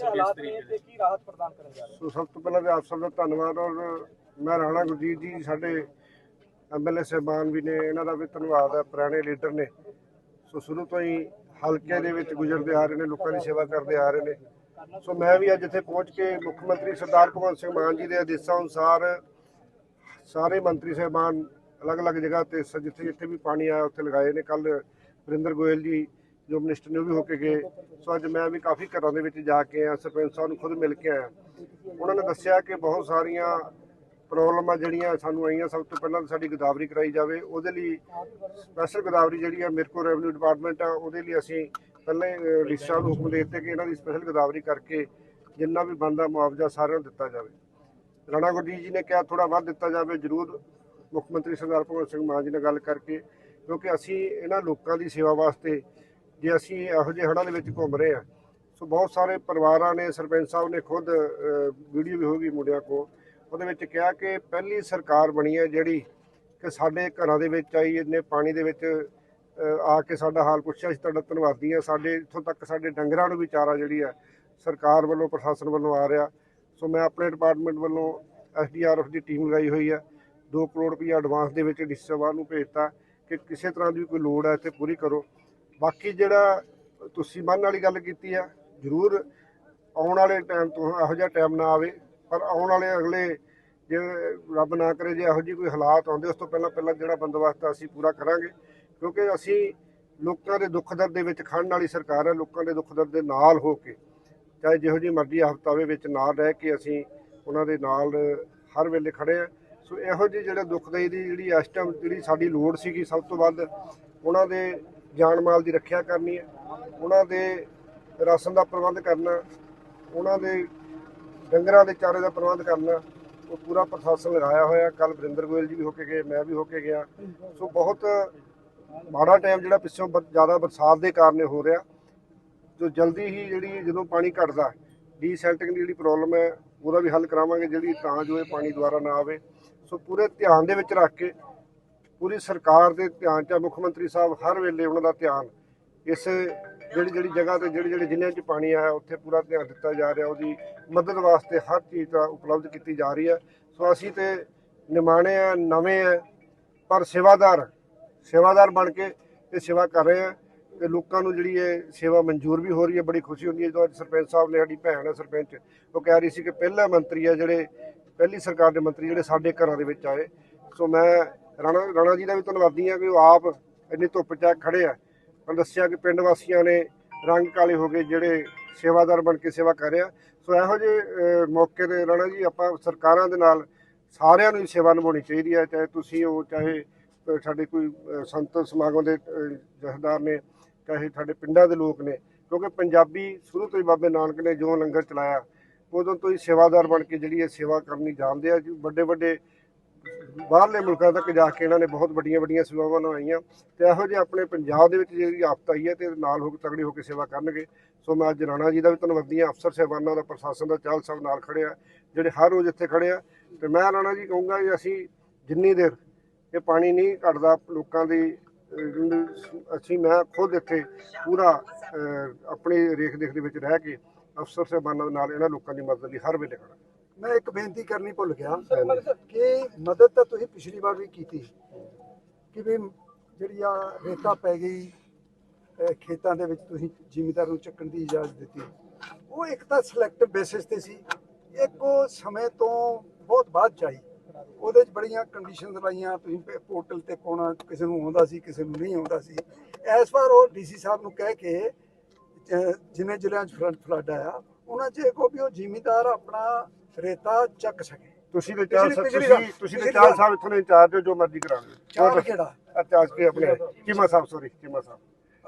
ਪਹਿਲਾਂ ਤੇ ਕੀ ਰਾਹਤ ਪ੍ਰਦਾਨ ਕਰਨ ਜਾ ਰਹੇ ਹੋ ਸੋ ਸਭ ਤੋਂ ਪਹਿਲਾਂ ਤੇ ਆਪ ਸਭ ਦਾ ਧੰਨਵਾਦ ਔਰ ਮੈਂ ਰਾਣਾ ਗੁਰਜੀਤ ਜੀ ਸਾਡੇ ਐਮਐਲਏ ਸਾਹਿਬਾਨ ਵੀ ਨੇ ਇਹਨਾਂ ਦਾ ਵੀ ਧੰਨਵਾਦ ਹੈ ਪੁਰਾਣੇ ਲੀਡਰ ਨੇ। ਸੋ ਸ਼ੁਰੂ ਤੋਂ ਹੀ ਹਲਕੇ ਦੇ ਵਿੱਚ ਗੁਜ਼ਰਦੇ ਆ ਰਹੇ ਨੇ ਲੋਕਾਂ ਦੀ ਸੇਵਾ ਕਰਦੇ ਆ ਰਹੇ ਨੇ। ਸੋ ਮੈਂ ਵੀ ਅੱਜ ਇੱਥੇ ਪਹੁੰਚ ਕੇ ਮੁੱਖ ਮੰਤਰੀ ਸਰਦਾਰ ਭਗਵੰਤ ਸਿੰਘ ਮਾਨ ਜੀ ਦੇ ਆਦੇਸ਼ਾਂ ਅਨੁਸਾਰ ਸਾਰੇ ਮੰਤਰੀ ਸਾਹਿਬਾਨ ਅਲੱਗ-ਅਲੱਗ ਜਗ੍ਹਾ ਤੇ ਜਿੱਥੇ ਜਿੱਥੇ ਵੀ ਪਾਣੀ ਆਇਆ ਉੱਥੇ ਲਗਾਏ ਨੇ। ਕੱਲ ਵਰਿੰਦਰ ਗੋਇਲ ਜੀ ਜੋ ਮਿਨਿਸਟਰ ਨੇ ਉਹ ਵੀ ਹੋ ਕੇ ਗਏ। ਸੋ ਅੱਜ ਮੈਂ ਵੀ ਕਾਫੀ ਘਰਾਂ ਦੇ ਵਿੱਚ ਜਾ ਕੇ ਆ ਸਰਪੰਚ ਸਾਹਿਬ ਨੂੰ ਖੁਦ ਮਿਲ ਕੇ ਆਇਆ। ਉਹਨਾਂ ਨੇ ਦੱਸਿਆ ਕਿ ਬਹੁਤ ਸਾਰੀਆਂ ਪ੍ਰੋਬਲਮਾਂ ਜਿਹੜੀਆਂ ਸਾਨੂੰ ਆਈਆਂ। ਸਭ ਤੋਂ ਪਹਿਲਾਂ ਤਾਂ ਸਾਡੀ ਗਦਾਵਰੀ ਕਰਾਈ ਜਾਵੇ। ਉਹਦੇ ਲਈ ਸਪੈਸ਼ਲ ਗਦਾਵਰੀ ਜਿਹੜੀ ਆ ਮੇਰੇ ਕੋਲ ਰੈਵਨਿਊ ਡਿਪਾਰਟਮੈਂਟ ਆ, ਉਹਦੇ ਲਈ ਅਸੀਂ ਪਹਿਲਾਂ ਹੀ ਰਿਸ਼ਾ ਨੂੰ ਹੁਕਮ ਦੇ ਦਿੱਤੇ ਕਿ ਇਹਨਾਂ ਦੀ ਸਪੈਸ਼ਲ ਗਦਾਵਰੀ ਕਰਕੇ ਜਿੰਨਾ ਵੀ ਬਣਦਾ ਮੁਆਵਜ਼ਾ ਸਾਰਿਆਂ ਨੂੰ ਦਿੱਤਾ ਜਾਵੇ। ਰਾਣਾ ਗੁਰਜੀਤ ਜੀ ਨੇ ਕਿਹਾ ਥੋੜਾ ਵੱਧ ਦਿੱਤਾ ਜਾਵੇ, ਜ਼ਰੂਰ ਮੁੱਖ ਮੰਤਰੀ ਸਰਦਾਰ ਭਗਵੰਤ ਸਿੰਘ ਮਾਨ ਜੀ ਨਾਲ ਗੱਲ ਕਰਕੇ, ਕਿਉਂਕਿ ਅਸੀਂ ਇਹਨਾਂ ਲੋਕਾਂ ਦੀ ਸੇਵਾ ਵਾਸਤੇ ਜੇ ਅਸੀਂ ਇਹੋ ਜਿਹੇ ਹੜ੍ਹਾਂ ਦੇ ਵਿੱਚ ਘੁੰਮ ਰਹੇ ਆ ਸੋ ਬਹੁਤ ਸਾਰੇ ਪਰਿਵਾਰਾਂ ਨੇ, ਸਰਪੰਚ ਸਾਹਿਬ ਨੇ ਖੁਦ ਵੀਡੀਓ ਵੀ ਹੋ ਗਈ ਮੁੰਡਿਆਂ ਕੋ ਉਹਦੇ ਵਿੱਚ ਕਿਹਾ ਕਿ ਪਹਿਲੀ ਸਰਕਾਰ ਬਣੀ ਹੈ ਜਿਹੜੀ ਕਿ ਸਾਡੇ ਘਰਾਂ ਦੇ ਵਿੱਚ ਆਈ ਇਹਨੇ ਪਾਣੀ ਦੇ ਵਿੱਚ ਆ ਕੇ ਸਾਡਾ ਹਾਲ ਪੁੱਛਿਆ ਅਸੀਂ ਤੁਹਾਡਾ ਧੰਨਵਾਦੀ ਆ ਸਾਡੇ, ਇੱਥੋਂ ਤੱਕ ਸਾਡੇ ਡੰਗਰਾਂ ਨੂੰ ਵੀ ਚਾਰਾ ਜਿਹੜੀ ਆ ਸਰਕਾਰ ਵੱਲੋਂ, ਪ੍ਰਸ਼ਾਸਨ ਵੱਲੋਂ ਆ ਰਿਹਾ। ਸੋ ਮੈਂ ਆਪਣੇ ਡਿਪਾਰਟਮੈਂਟ ਵੱਲੋਂ ਐਸਡੀਆਰਐਫ ਦੀ ਟੀਮ ਲਗਾਈ ਹੋਈ ਆ 2 ਕਰੋੜ ਰੁਪਏ ਐਡਵਾਂਸ ਦੇ ਵਿੱਚ ਡੀਸੀ ਸਾਹਿਬਾਨ ਨੂੰ ਭੇਜਤਾ ਕਿ ਕਿਸੇ ਤਰ੍ਹਾਂ ਦੀ ਕੋਈ ਲੋੜ ਹੈ, ਇੱਥੇ ਪੂਰੀ ਕਰੋ। ਬਾਕੀ ਜਿਹੜਾ ਤੁਸੀਂ ਬੰਨ ਵਾਲੀ ਗੱਲ ਕੀਤੀ ਆ, ਜ਼ਰੂਰ ਆਉਣ ਵਾਲੇ ਟਾਈਮ ਤੋਂ ਇਹੋ ਜਿਹਾ ਟਾਈਮ ਨਾ ਆਵੇ, ਪਰ ਆਉਣ ਵਾਲੇ ਅਗਲੇ ਜੇ ਰੱਬ ਨਾ ਕਰੇ, ਜੇ ਇਹੋ ਜਿਹੀ ਕੋਈ ਹਾਲਾਤ ਆਉਂਦੇ, ਉਸ ਤੋਂ ਪਹਿਲਾਂ ਪਹਿਲਾਂ ਜਿਹੜਾ ਬੰਦੋਬਸਤ ਆ, ਅਸੀਂ ਪੂਰਾ ਕਰਾਂਗੇ। ਕਿਉਂਕਿ ਅਸੀਂ ਲੋਕਾਂ ਦੇ ਦੁੱਖ ਦਰਦ ਦੇ ਵਿੱਚ ਖੜਨ ਵਾਲੀ ਸਰਕਾਰ ਹੈ ਲੋਕਾਂ ਦੇ ਦੁੱਖ ਦਰਦ ਦੇ ਨਾਲ ਹੋ ਕੇ, ਚਾਹੇ ਜਿਹੋ ਜਿਹੀ ਮਰਜ਼ੀ ਆਫਤ ਆਵੇ ਵਿੱਚ ਨਾਲ ਰਹਿ ਕੇ ਅਸੀਂ ਉਹਨਾਂ ਦੇ ਨਾਲ ਹਰ ਵੇਲੇ ਖੜੇ ਆ। ਸੋ ਇਹੋ ਜਿਹੇ ਜਿਹੜੇ ਦੁੱਖਦਾਈ ਦੀ ਜਿਹੜੀ ਇਸ ਟਾਈਮ ਜਿਹੜੀ ਸਾਡੀ ਲੋੜ ਸੀਗੀ ਸਭ ਤੋਂ ਵੱਧ, ਉਹਨਾਂ ਦੇ ਜਾਨ ਮਾਲ ਦੀ ਰੱਖਿਆ ਕਰਨੀ ਹੈ, ਉਹਨਾਂ ਦੇ ਰਾਸ਼ਨ ਦਾ ਪ੍ਰਬੰਧ ਕਰਨਾ, ਉਹਨਾਂ ਦੇ ਡੰਗਰਾਂ ਦੇ ਚਾਰੇ ਦਾ ਪ੍ਰਬੰਧ ਕਰਨਾ, ਉਹ ਪੂਰਾ ਪ੍ਰਸ਼ਾਸਨ ਲਗਾਇਆ ਹੋਇਆ ਕੱਲ ਵਰਿੰਦਰ ਗੋਇਲ ਜੀ ਵੀ ਹੋ ਕੇ ਗਏ, ਮੈਂ ਵੀ ਹੋ ਕੇ ਗਿਆ। ਸੋ ਬਹੁਤ ਮਾੜਾ ਟਾਈਮ ਜਿਹੜਾ ਪਿੱਛੋਂ ਬ- ਜ਼ਿਆਦਾ ਬਰਸਾਤ ਦੇ ਕਾਰਨ ਇਹ ਹੋ ਰਿਹਾ। ਜੋ ਜਲਦੀ ਹੀ ਜਿਹੜੀ ਜਦੋਂ ਪਾਣੀ ਘਟਦਾ ਡੀਸੈਲਟਿੰਗ ਦੀ ਜਿਹੜੀ ਪ੍ਰੋਬਲਮ ਹੈ, ਉਹਦਾ ਵੀ ਹੱਲ ਕਰਾਵਾਂਗੇ, ਜਿਹੜੀ ਤਾਂ ਜੋ ਇਹ ਪਾਣੀ ਦੁਬਾਰਾ ਨਾ ਆਵੇ। ਸੋ ਪੂਰੇ ਧਿਆਨ ਦੇ ਵਿੱਚ ਰੱਖ ਕੇ ਪੂਰੀ ਸਰਕਾਰ ਦੇ ਧਿਆਨ 'ਚ ਆ, ਮੁੱਖ ਮੰਤਰੀ ਸਾਹਿਬ ਹਰ ਵੇਲੇ ਉਹਨਾਂ ਦਾ ਧਿਆਨ। ਇਸ ਜਿਹੜੀ ਜਿਹੜੀ ਜਗ੍ਹਾ ਤੇ ਜਿਹੜੇ ਜਿਹੜੇ ਜ਼ਿਲ੍ਹਿਆਂ 'ਚ ਪਾਣੀ ਆਇਆ ਉੱਥੇ ਪੂਰਾ ਧਿਆਨ ਦਿੱਤਾ ਜਾ ਰਿਹਾ ਉਹਦੀ ਮਦਦ ਵਾਸਤੇ ਹਰ ਚੀਜ਼ ਦਾ ਉਪਲਬਧ ਕੀਤੀ ਜਾ ਰਹੀ ਹੈ। ਸੋ ਅਸੀਂ ਤੇ ਨਿਮਾਣੇ ਆ ਨਵੇਂ ਆ ਪਰ ਸੇਵਾਦਾਰ ਸੇਵਾਦਾਰ ਬਣ ਕੇ ਇਹ ਸੇਵਾ ਕਰ ਰਹੇ ਆ। ਤੇ ਲੋਕਾਂ ਨੂੰ ਜਿਹੜੀ ਇਹ ਸੇਵਾ ਮਨਜ਼ੂਰ ਵੀ ਹੋ ਰਹੀ ਹੈ ਬੜੀ ਖੁਸ਼ੀ ਹੁੰਦੀ ਹੈ। ਜਦੋਂ ਅੱਜ ਸਰਪੰਚ ਸਾਹਿਬ ਨੇ ਸਾਡੀ ਭੈਣ ਹੈ ਸਰਪੰਚ ਉਹ ਕਹਿ ਰਹੀ ਸੀ ਕਿ ਪਹਿਲਾ ਮੰਤਰੀ ਆ ਜਿਹੜੇ ਪਹਿਲੀ ਸਰਕਾਰ ਦੇ ਮੰਤਰੀ ਜਿਹੜੇ ਸਾਡੇ ਘਰਾਂ ਦੇ ਵਿੱਚ ਆਏ। ਸੋ ਮੈਂ ਰਾਣਾ ਰਾਣਾ ਜੀ ਦਾ ਵੀ ਧੰਨਵਾਦੀ ਹਾਂ ਕਿ ਉਹ ਆਪ ਇੰਨੀ ਧੁੱਪ 'ਚ ਖੜੇ ਆ। ਪਰ ਦੱਸਿਆ ਕਿ ਪਿੰਡ ਵਾਸੀਆਂ ਨੇ ਰੰਗ ਕਾਲੇ ਹੋ ਕੇ ਜਿਹੜੇ ਸੇਵਾਦਾਰ ਬਣ ਕੇ ਸੇਵਾ ਕਰ ਰਿਹਾ ਸੋ ਇਹੋ ਜਿਹੇ ਮੌਕੇ ਤੇ ਰਾਣਾ ਜੀ ਆਪਾਂ ਸਰਕਾਰਾਂ ਦੇ ਨਾਲ ਸਾਰਿਆਂ ਨੂੰ ਹੀ ਸੇਵਾ ਨਿਭਾਉਣੀ ਚਾਹੀਦੀ ਹੈ ਚਾਹੇ ਤੁਸੀਂ ਹੋ, ਚਾਹੇ ਸਾਡੇ ਕੋਈ ਸੰਤ ਸਮਾਗਮ ਦੇ ਜਥੇਦਾਰ ਨੇ, ਚਾਹੇ ਸਾਡੇ ਪਿੰਡਾਂ ਦੇ ਲੋਕ ਨੇ। ਕਿਉਂਕਿ ਪੰਜਾਬੀ ਸ਼ੁਰੂ ਤੋਂ ਹੀ ਬਾਬੇ ਨਾਨਕ ਨੇ ਜੋ ਲੰਗਰ ਚਲਾਇਆ, ਉਦੋਂ ਤੋਂ ਹੀ ਸੇਵਾਦਾਰ ਬਣ ਕੇ ਜਿਹੜੀ ਇਹ ਸੇਵਾ ਕਰਨੀ ਜਾਣਦੇ ਆ। ਜੀ ਵੱਡੇ ਵੱਡੇ ਬਾਹਰਲੇ ਮੁਲਕਾਂ ਤੱਕ ਜਾ ਕੇ ਇਹਨਾਂ ਨੇ ਬਹੁਤ ਵੱਡੀਆਂ ਵੱਡੀਆਂ ਸੇਵਾਵਾਂ ਨਿਭਾਈਆਂ ਤੇ ਇਹੋ ਜਿਹੇ ਆਪਣੇ ਪੰਜਾਬ ਦੇ ਵਿੱਚ ਜਿਹੜੀ ਆਫਤ ਆਈ ਹੈ ਤੇ ਨਾਲ ਹੋ ਕੇ ਤਗੜੇ ਹੋ ਕੇ ਸੇਵਾ ਕਰਨਗੇ। ਸੋ ਮੈਂ ਅੱਜ ਰਾਣਾ ਜੀ ਦਾ ਵੀ ਧੰਨਵਾਦੀ ਹਾਂ, ਅਫਸਰ ਸਾਹਿਬਾਨਾਂ ਦਾ, ਪ੍ਰਸ਼ਾਸਨ ਦਾ, ਚਾਲ ਸਭ ਨਾਲ ਖੜੇ ਆ, ਜਿਹੜੇ ਹਰ ਰੋਜ਼ ਇੱਥੇ ਖੜੇ ਆ। ਤੇ ਮੈਂ ਰਾਣਾ ਜੀ ਕਹੂੰਗਾ ਕਿ ਅਸੀਂ ਜਿੰਨੀ ਦੇਰ ਇਹ ਪਾਣੀ ਨਹੀਂ ਘਟਦਾ ਲੋਕਾਂ ਦੀ ਅਸੀਂ ਮੈਂ ਖੁਦ ਇੱਥੇ ਪੂਰਾ ਆਪਣੀ ਰੇਖ ਦੇਖ ਦੇ ਵਿੱਚ ਰਹਿ ਕੇ ਅਫਸਰ ਸਾਹਿਬਾਨਾਂ ਦੇ ਨਾਲ ਇਹਨਾਂ ਲੋਕਾਂ ਦੀ ਮਦਦ ਲਈ ਹਰ ਵੇਲੇ ਖੜਾ ਮੈਂ ਇੱਕ ਬੇਨਤੀ ਕਰਨੀ ਭੁੱਲ ਗਿਆ ਕਿ ਮਦਦ ਤਾਂ ਤੁਸੀਂ ਪਿਛਲੀ ਵਾਰ ਵੀ ਕੀਤੀ ਕਿ ਵੀ ਜਿਹੜੀ ਆ ਰੇਤਾ ਪੈ ਗਈ ਖੇਤਾਂ ਦੇ ਵਿੱਚ ਤੁਸੀਂ ਜ਼ਿਮੀਦਾਰ ਨੂੰ ਚੱਕਣ ਦੀ ਇਜਾਜ਼ਤ ਦਿੱਤੀ। ਉਹ ਇੱਕ ਤਾਂ ਸਿਲੈਕਟਿਵ ਬੇਸਿਸ ਤੇ ਸੀ। ਇੱਕ ਉਹ ਸਮੇਂ ਤੋਂ ਬਹੁਤ ਬਾਅਦ ਚਾਈ ਉਹਦੇ 'ਚ ਬੜੀਆਂ ਕੰਡੀਸ਼ਨਸ ਲਾਈਆਂ। ਤੁਸੀਂ ਪੋਰਟਲ ਤੇ ਪਾਉਣਾ ਕਿਸੇ ਨੂੰ ਆਉਂਦਾ ਸੀ ਕਿਸੇ ਨੂੰ ਨਹੀਂ ਆਉਂਦਾ ਸੀ। ਇਸ ਵਾਰ ਉਹ ਡੀਸੀ ਸਾਹਿਬ ਨੂੰ ਕਹਿ ਕੇ ਅਹ ਜਿੰਨੇ ਜ਼ਿਲ੍ਹਿਆਂ 'ਚ ਫਲੱਡ ਆਇਆ ਉਹਨਾਂ 'ਚ ਕਹੋ ਵੀ ਉਹ ਜ਼ਿਮੀਦਾਰ ਆਪਣਾ ਰੇਤਾ ਚੱਕ ਸਕੇ। ਤੁਸੀਂ ਤੇ ਚਾਰ ਪਿਛਲੀ- ਤੁਸੀਂ ਤੁਸੀਂ ਤੇ ਪਿਛਲੀ ਚਾਰ ਸਾਹਿਬ ਇੱਥੋਂ ਦੇ ਇੰਚਾਰਜ ਹੋ ਜੋ ਮਰਜ਼ੀ ਕਰਾਂਗੇ ਚਾਰ ਕਿਹੜਾ? ਕੇ ਆਪਣੇ ਚੀਮਾ ਸਾਹਿਬ ਸੋਰੀ ਚੀਮਾ ਸਾਹਿਬ।